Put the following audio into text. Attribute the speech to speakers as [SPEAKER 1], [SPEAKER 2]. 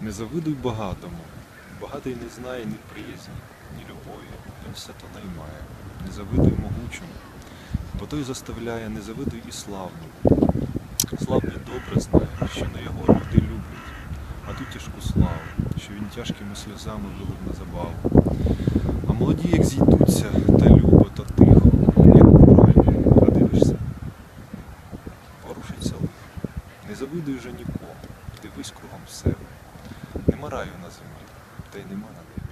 [SPEAKER 1] Не завидуй багатому. Багатий не знає ні приязні, ні любові, він все то наймає. Не завидуй могучому, бо той заставляє, не завидуй і славному. Славний добре знає, що на його люди люблять, а ту тяжку славу, що він тяжкими сльозами вилив на забаву. А молоді, як зійдуться, та любо, та тихо, як немає, а дивишся. Порушиться лихо. Не завидуй вже нікому, дивись кругом себе. Нема раю на землі, та й нема на небі.